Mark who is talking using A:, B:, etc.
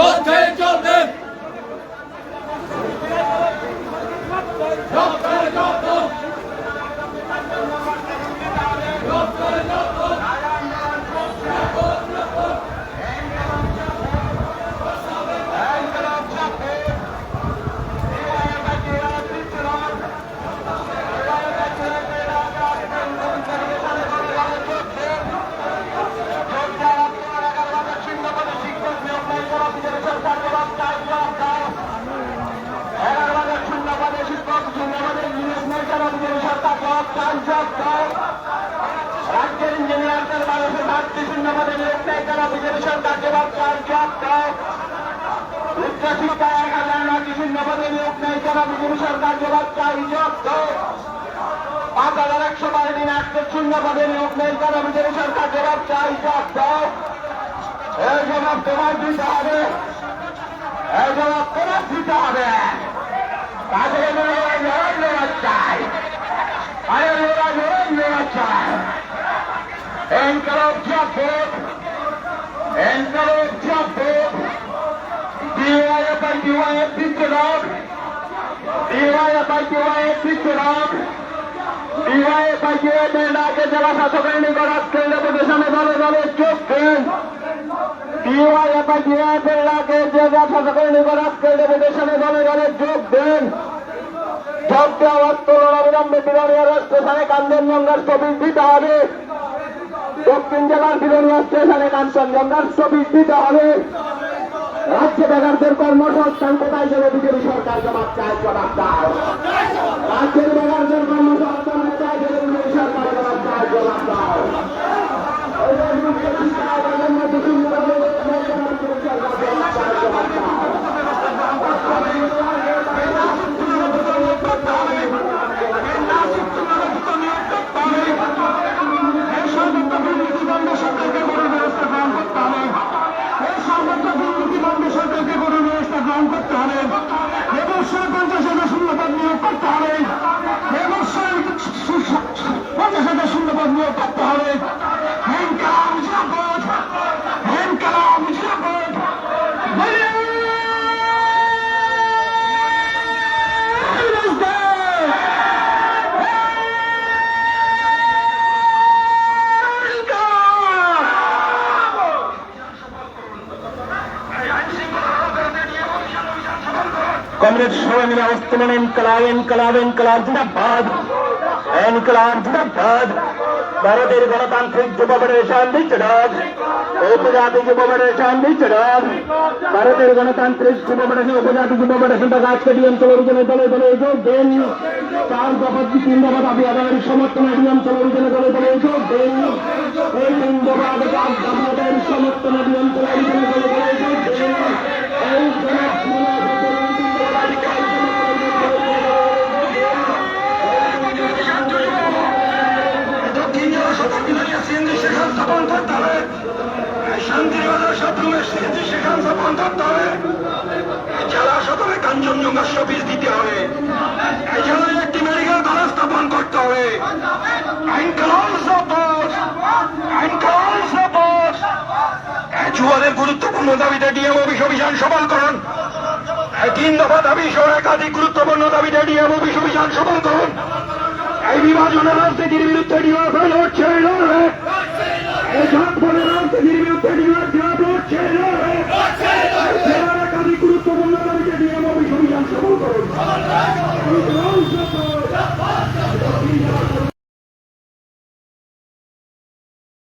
A: দল খেয়ে চলবে। রাজ্যের ইঞ্জিনিয়ারদের মানুষের ভারতীয় শূন্যপদে নিয়োগ নেই কেন বিজেপি সরকার জবাব চাই জবাব দাও উচ্চশিক্ষায় এক হাজার সরকার জবাব চাই জবাব দাও পাঁচ হাজার একশো বারো দিন বিজেপি সরকার জবাব চাই জবাব তোমার দিতে হবে। জবাব তোমার দিতে হবে। তাদের Board. DYF by DYF picture up. DYF by DYF picture up. DYF by DYF এর আগে জেলা শাসকের নিকট আজকের ডেপুটেশনে দলে দলে যোগ DYF by DYF এর আগে জেলা শাসকের নিকট আজকের ডেপুটেশনে দলে দলে যোগ দেন শব্দে আওয়াজ তোলন অবিলম্বে বিরোধীয় স্টেশনে কান্দনজঙ্ঘার ছবি দিতে হবে দক্ষিণ জেলার বিরোধী স্টেশনে কাঞ্চনজঙ্ঘার ছবি দিতে হবে। রাজ্য বেগারদের কর্মসংস্থান কোথায় যাবে বিজেপি সরকার জবাব চায় জবাব চায় রাজ্যের বেগারদের কর্মসংস্থান
B: কংগ্রেস সবাই মিলে অবস্থান ইনকলাব ইনকলাব ইনকলাব জিন্দাবাদ। ইনকলাব জিন্দাবাদ ভারতের গণতান্ত্রিক যুব ফেডারেশন বিচড়াদ উপজাতি যুব ফেডারেশন বিচড়াদ ভারতের গণতান্ত্রিক যুব ফেডারেশন উপজাতি যুব ফেডারেশন আজকে ডি অঞ্চল অভিযানে দলে দলে যোগ দেন চার দফা তিন দফা দাবি আদায়ের সমর্থনে ডি অঞ্চল অভিযানে দলে দলে যোগ দেন এই তিন দফা দফা আদায়ের সমর্থনে ডি অঞ্চল
A: সবরুমের সেখান স্থাপন করতে হবে। জেলা সদরে কাঞ্চনজঙ্ঘা সফিস দিতে হবে। জেলায় একটি মেডিকেল কলেজ স্থাপন করতে হবে। আইন যুবদের গুরুত্বপূর্ণ দাবিতে ডিএম অফিস অভিযান সফল করুন তিন দফা দাবি সহ একাধিক গুরুত্বপূর্ণ দাবিতে ডিএম অফিস অভিযান সফল করুন এই বিভাজনের রাজনীতির বিরুদ্ধে ডিওএফআই লড়ছে লড়বে বিরুদ্ধে ডিওএফআই লড়ছে লড়বে